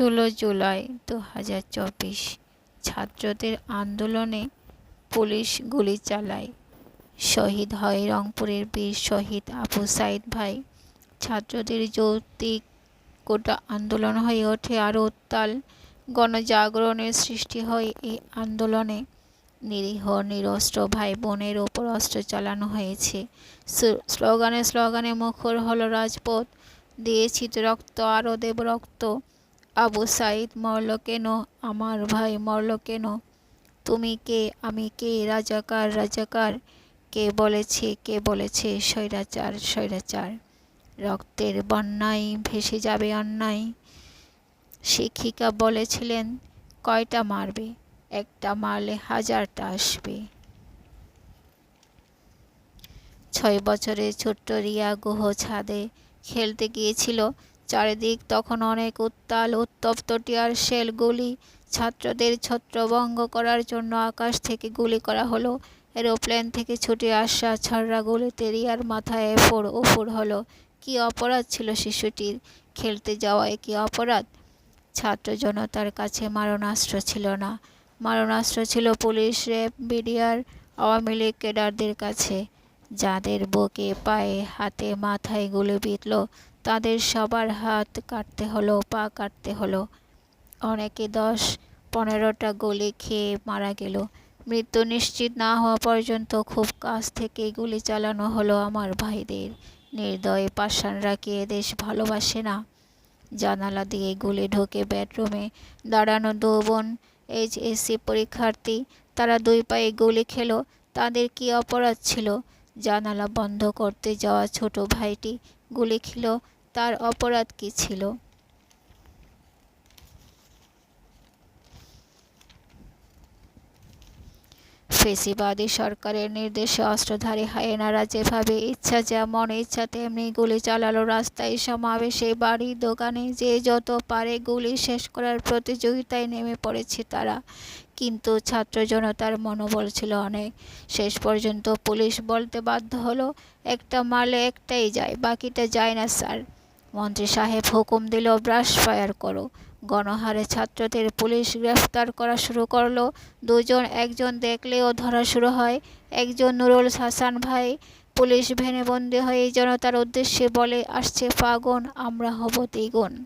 ষোলো জুলাই দু হাজার চব্বিশ। ছাত্রদের আন্দোলনে পুলিশ গুলি চালায়। শহীদ হয় রংপুরের বীর শহীদ আবু সাইদ ভাই। ছাত্রদের যৌক্তিক গোটা আন্দোলন হয়ে ওঠে আরও উত্তাল গণজাগরণের সৃষ্টি হয় এই আন্দোলনে। নিরীহ, নিরস্ত্র ভাই বোনের ওপর অস্ত্র চালানো হয়েছে। স্লোগানে স্লোগানে মুখর হলো রাজপথ। দিয়েছি রক্ত আরও দেব রক্ত। আবু সাইদ মরল কেন? আমার ভাই মরল কেন? তুমি কে? আমি কে? রাজাকার রাজাকার। কে বলেছে কে বলেছে? স্বৈরাচার স্বৈরাচার। রক্তের বন্যায় ভেসে যাবে অন্যায়। শিক্ষিকা বলেছিলেন, কয়টা মারবে? একটা মারলে হাজারটা আসবে। ছয় বছরের ছোট্ট রিয়া গুহ ছাদে খেলতে গিয়েছিল। চারিদিক তখন অনেক উত্তাল, উত্তপ্ত টিয়ার শেল গুলি ছাত্রদের ছত্রভঙ্গ করার জন্য আকাশ থেকে গুলি করা হলো। এরোপ্লেন থেকে ছুটে আসা গুলিতে রিয়ার মাথায় এফোর ওফোর হলো। কি অপরাধ ছিল শিশুটির? খেলতে যাওয়ায় কি অপরাধ? ছাত্র জনতার কাছে মারণাস্ত্র ছিল না। মারণাস্ত্র ছিল police, RAB, BDR, Awami League কেডারদের কাছে। যাদের বুকে, পায়ে, হাতে, মাথায় গুলি বিঁধল তাদের সবার হাত কাটতে হলো, পা কাটতে হলো। অনেকে দশ পনেরোটা গুলি খেয়ে মারা গেল। মৃত্যু নিশ্চিত না হওয়া পর্যন্ত খুব কাছ থেকে গুলি চালানো হলো আমার ভাইদের। নির্দয় পাষাণরা কি এদেশ ভালোবাসে না? জানালা দিয়ে গুলি ঢোকে বেডরুমে দাঁড়ানো দু বোন এইচএসসি পরীক্ষার্থী, তারা দুই পায়ে গুলি খেলো। তাদের কি অপরাধ ছিল? জানালা বন্ধ করতে যাওয়া ছোট ভাইটি গুলি খেল তার অপরাধ কী ছিল? ফেসিবাদী সরকারের নির্দেশে অস্ত্রধারী হায়েনারা যেভাবে ইচ্ছা যেমন ইচ্ছা তেমনি গুলি চালালো। রাস্তায় সমাবেশে বাড়ি, দোকানে যে যত পারে গুলি শেষ করার প্রতিযোগিতায় নেমে পড়েছে তারা। কিন্তু ছাত্র জনতার মনোবল ছিল অনেক। শেষ পর্যন্ত পুলিশ বলতে বাধ্য হলো, একটা মারলে একটাই যায়, বাকিটা যায় না, স্যার। মন্ত্রী সাহেব হুকুম দিল, ব্রাশ ফায়ার করো। গণহারে ছাত্রদের পুলিশ গ্রেফতার করা শুরু করল। দুজন, একজন দেখলেও ধরা শুরু হয়। একজন নুরুল হাসান ভাই, পুলিশ ভেনে বন্দি হয়ে জনতার উদ্দেশ্যে বলে, আসছে ফাগুন, আমরা হব দ্বিগুণ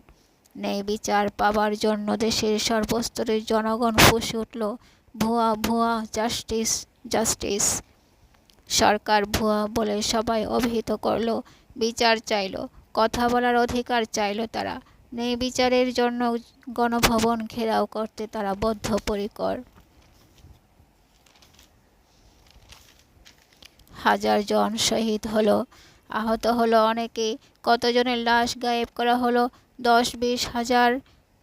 ন্যায় বিচার পাবার জন্য দেশের সর্বস্তরের জনগণ ফুসে উঠল। ভুয়া ভুয়া জাস্টিস জাস্টিস। সরকার ভুয়া বলে সবাই অভিহিত করল। বিচার চাইল। কথা বলার অধিকার চাইল তারা। নেই বিচারের জন্য গণভবন ঘেরাও করতে তারা বদ্ধপরিকর। হাজার জন শহীদ হলো, আহত হলো অনেকে, কতজনের লাশ গায়েব করা হলো দশ বিশ হাজার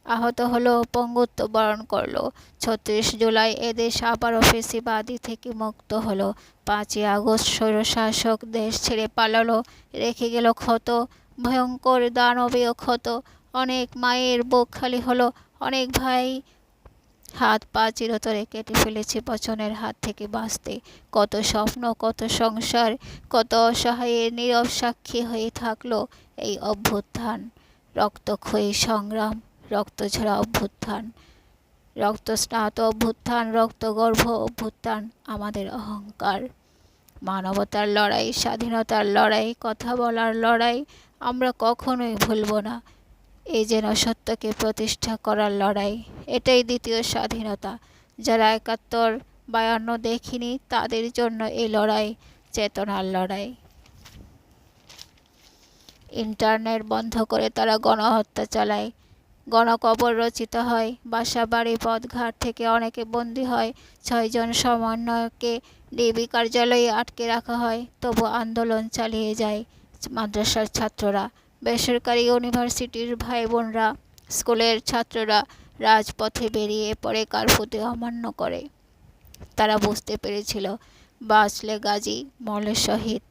আহত হলো, পঙ্গুত্ব বরণ করল। ছত্রিশ জুলাই এদেশ আবারও ফেসিবাদী থেকে মুক্ত হলো। পাঁচই আগস্ট স্বৈরশাসক দেশ ছেড়ে পালালো, রেখে গেল ক্ষত ভয়ঙ্কর দানবীয় ক্ষত অনেক মায়ের বুক খালি হলো, অনেক ভাই হাত পা চিরতরে কেটে ফেলেছে বচনের হাত থেকে বাঁচতে। কত স্বপ্ন, কত সংসার, কত অসহায়ের নীরব সাক্ষী হয়ে থাকল এই অভ্যুত্থান। রক্তক্ষয়ী সংগ্রাম, রক্ত রক্তঝরা অভ্যুত্থান। রক্তস্নাত অভ্যুত্থান রক্তগর্ভ অভ্যুত্থান, আমাদের অহংকার। মানবতার লড়াই, স্বাধীনতার লড়াই, কথা বলার লড়াই আমরা কখনোই ভুলব না। এই যেন সত্যকে প্রতিষ্ঠা করার লড়াই, এটাই দ্বিতীয় স্বাধীনতা। যারা একাত্তর বায়ান্ন দেখিনি, তাদের জন্য এই লড়াই চেতনার লড়াই। ইন্টারনেট বন্ধ করে তারা গণহত্যা চালায়। গণকবর রচিত হয় বাসা বাড়ি পথঘাট থেকে অনেকে বন্দী হয়, ছয়জন সমন্বয়কে ডিবি কার্যালয়ে আটকে রাখা হয়, তবু আন্দোলন চালিয়ে যায়। মাদ্রাসার ছাত্ররা, বেসরকারি ইউনিভার্সিটির ভাই বোনরা স্কুলের ছাত্ররা রাজপথে বেরিয়ে পড়ে কারফুতে অমান্য করে। তারা বুঝতে পেরেছিল, বাঁচলে গাজী মলের শহীদ,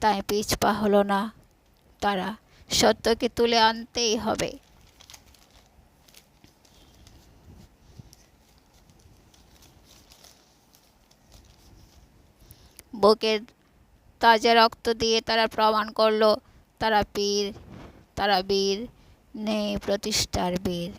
তাই পিছপা হলো না। তারা সত্যকে তুলে আনতেই হবে। বুকের তাজা রক্ত দিয়ে তারা প্রমাণ করল তারা পীর তারা বীর নেই প্রতিষ্ঠার বীর।